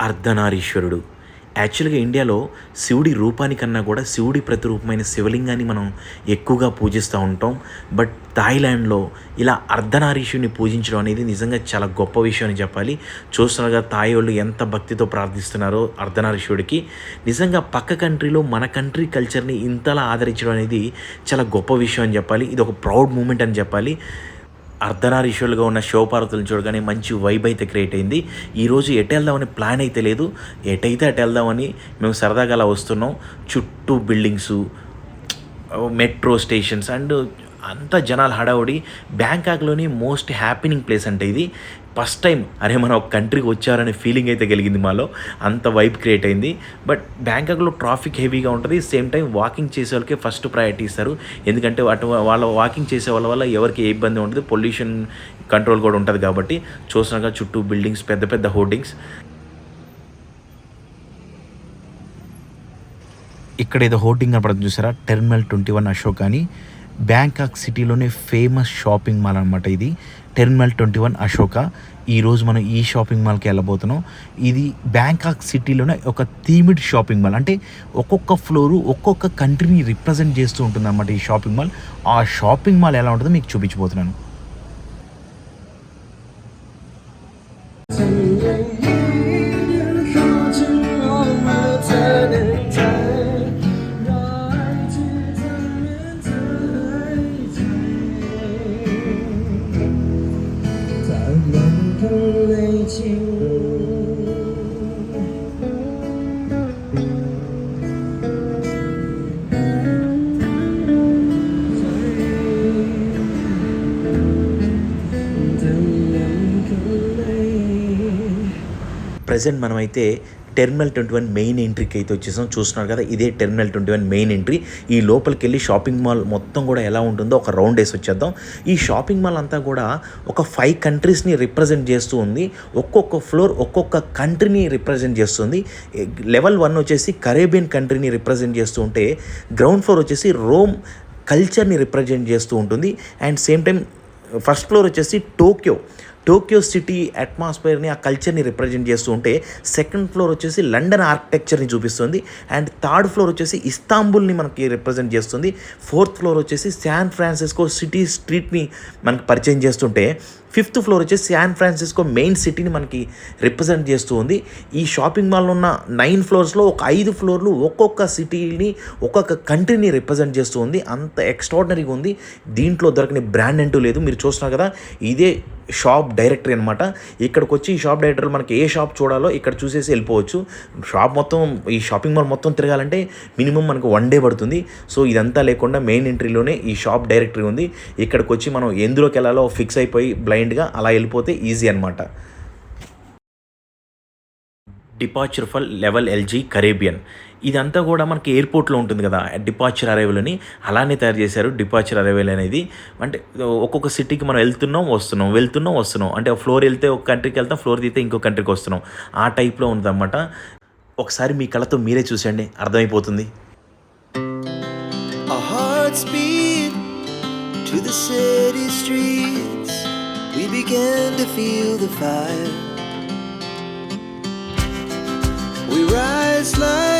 అర్ధనారీశ్వరుడు. యాక్చువల్గా ఇండియాలో శివుడి రూపానికన్నా కూడా శివుడి ప్రతిరూపమైన శివలింగాన్ని మనం ఎక్కువగా పూజిస్తూ ఉంటాం. బట్ థాయిలాండ్లో ఇలా అర్ధనారీశ్వరుని పూజించడం అనేది నిజంగా చాలా గొప్ప విషయం అని చెప్పాలి. చూస్తున్నారుగా థాయ్ వాళ్ళు ఎంత భక్తితో ప్రార్థిస్తున్నారో అర్ధనారీశ్వరుడికి. నిజంగా పక్క కంట్రీలో మన కంట్రీ కల్చర్ని ఇంతలా ఆదరించడం అనేది చాలా గొప్ప విషయం అని చెప్పాలి. ఇది ఒక ప్రౌడ్ మూమెంట్ అని చెప్పాలి. అర్ధనారీశ్వరులుగా ఉన్న శివపార్వతులను చూడగానే మంచి వైబ్ అయితే క్రియేట్ అయింది. ఈరోజు ఎటు వెళ్దామని ప్లాన్ అయితే లేదు. ఎటైతే అటు వెళ్దామని మేము సరదాగా అలా వస్తున్నాం. చుట్టూ బిల్డింగ్స్ మెట్రో స్టేషన్స్ అండ్ అంత జనాలు హడావుడి. బ్యాంకాక్లోని మోస్ట్ హ్యాపీనింగ్ ప్లేస్ అంటే ఇది. ఫస్ట్ టైం అరే మనం ఒక కంట్రీకి వచ్చారనే ఫీలింగ్ అయితే కలిగింది మాలో. అంత వైబ్ క్రియేట్ అయింది. బట్ బ్యాంకాక్లో ట్రాఫిక్ హెవీగా ఉంటుంది. సేమ్ టైం వాకింగ్ చేసే వాళ్ళకే ఫస్ట్ ప్రయారిటీ ఇస్తారు. ఎందుకంటే అటు వాళ్ళ వాకింగ్ చేసే వాళ్ళ వల్ల ఎవరికి ఏ ఇబ్బంది ఉండదు. పొల్యూషన్ కంట్రోల్ కూడా ఉంటుంది కాబట్టి చూసినాక చుట్టూ బిల్డింగ్స్ పెద్ద పెద్ద హోర్డింగ్స్. ఇక్కడ ఏదో హోర్డింగ్ కనపడుతుంది చూసారా? టెర్మినల్ ట్వంటీ వన్ అశోక్ అని. బ్యాంకాక్ సిటీలోనే ఫేమస్ షాపింగ్ మాల్ అనమాట ఇది. Terminal twenty one Asok. ఈరోజు మనం ఈ షాపింగ్ మాల్కి వెళ్ళబోతున్నాం. ఇది బ్యాంకాక్ సిటీలోనే ఒక థీమిడ్ షాపింగ్ మాల్. అంటే ఒక్కొక్క ఫ్లోరు ఒక్కొక్క కంట్రీని రిప్రజెంట్ చేస్తూ ఉంటుందన్నమాట ఈ షాపింగ్ మాల్. ఆ షాపింగ్ మాల్ ఎలా ఉంటుందో మీకు చూపించబోతున్నాను. ప్రజెంట్ మనమైతే టెర్మినల్ ట్వంటీ వన్ మెయిన్ ఎంట్రీకి అయితే వచ్చేసాం. చూస్తున్నారు కదా ఇదే terminal twenty one main entry. ఈ లోపలికి వెళ్ళి షాపింగ్ మాల్ మొత్తం కూడా ఎలా ఉంటుందో ఒక రౌండ్ వేసి వచ్చేద్దాం. ఈ షాపింగ్ మాల్ అంతా కూడా ఒక ఫైవ్ కంట్రీస్ని రిప్రజెంట్ చేస్తూ ఉంది. ఒక్కొక్క ఫ్లోర్ ఒక్కొక్క కంట్రీని రిప్రజెంట్ చేస్తుంది లెవెల్ వన్ వచ్చేసి కరేబియన్ కంట్రీని రిప్రజెంట్ చేస్తూ ఉంటే గ్రౌండ్ ఫ్లోర్ వచ్చేసి రోమ్ కల్చర్ని రిప్రజెంట్ చేస్తూ ఉంటుంది. And same time first floor వచ్చేసి టోక్యో. టోక్యో సిటీ అట్మాస్ఫియర్ని ఆ కల్చర్ని రిప్రజెంట్ చేస్తూ ఉంటే సెకండ్ ఫ్లోర్ వచ్చేసి లండన్ ఆర్కిటెక్చర్ని చూపిస్తుంది. అండ్ థర్డ్ ఫ్లోర్ వచ్చేసి ఇస్తాంబుల్ని మనకి రిప్రజెంట్ చేస్తుంది. ఫోర్త్ ఫ్లోర్ వచ్చేసి శాన్ ఫ్రాన్సిస్కో సిటీ స్ట్రీట్ని మనకి పరిచయం చేస్తుంటే ఫిఫ్త్ ఫ్లోర్ వచ్చేసి శాన్ ఫ్రాన్సిస్కో మెయిన్ సిటీని మనకి రిప్రజెంట్ చేస్తూ ఉంది. ఈ షాపింగ్ మాల్లో ఉన్న నైన్ ఫ్లోర్స్లో ఒక ఐదు ఫ్లోర్లు ఒక్కొక్క సిటీని ఒక్కొక్క కంట్రీని రిప్రజెంట్ చేస్తూ ఉంది. అంత ఎక్స్ట్రాడినరీగా ఉంది. దీంట్లో దొరకని బ్రాండ్ అంటూ లేదు. మీరు చూస్తున్నారు కదా ఇదే షాప్ డైరెక్టరీ అనమాట ఇక్కడికి వచ్చి ఈ షాప్ డైరెక్టర్ మనకి ఏ షాప్ చూడాలో ఇక్కడ చూసేసి వెళ్ళిపోవచ్చు. షాప్ మొత్తం ఈ షాపింగ్ మాల్ మొత్తం తిరగాలంటే మినిమం మనకు వన్ డే పడుతుంది. సో ఇదంతా లేకుండా మెయిన్ ఎంట్రీలోనే ఈ షాప్ డైరెక్టరీ ఉంది. ఇక్కడికి వచ్చి మనం ఎందులోకి వెళ్ళాలో ఫిక్స్ అయిపోయి బ్లైండ్గా అలా వెళ్ళిపోతే ఈజీ అనమాట departure for level LG Caribbean. ఇదంతా కూడా మనకి ఎయిర్పోర్ట్లో ఉంటుంది కదా డిపార్చర్ అరైవల్ అని అలానే తయారు చేశారు డిపార్చర్ అరైవల్ అనేది. అంటే ఒక్కొక్క సిటీకి మనం వెళ్తున్నాం వస్తున్నాం వెళ్తున్నాం వస్తున్నాం. అంటే ఫ్లోర్ వెళ్తే ఒక కంట్రీకి వెళ్తాం ఫ్లోర్ తీస్తే ఇంకో కంట్రీకి వస్తున్నాం. ఆ టైప్లో ఉందన్నమాట. ఒకసారి మీ కళతో మీరే చూసండి అర్థమైపోతుంది. To the city streets. We began to feel the fire. We rise like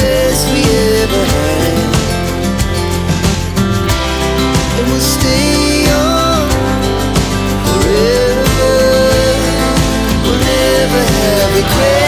best we ever had. And we'll stay young forever. We'll never have regrets.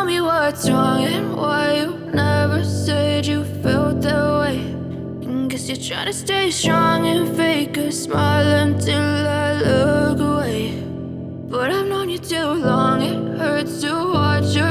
Tell me what's wrong and why you never said you felt that way. Guess you're trying to stay strong and fake a smile until I look away. But I've known you too long, it hurts to watch your.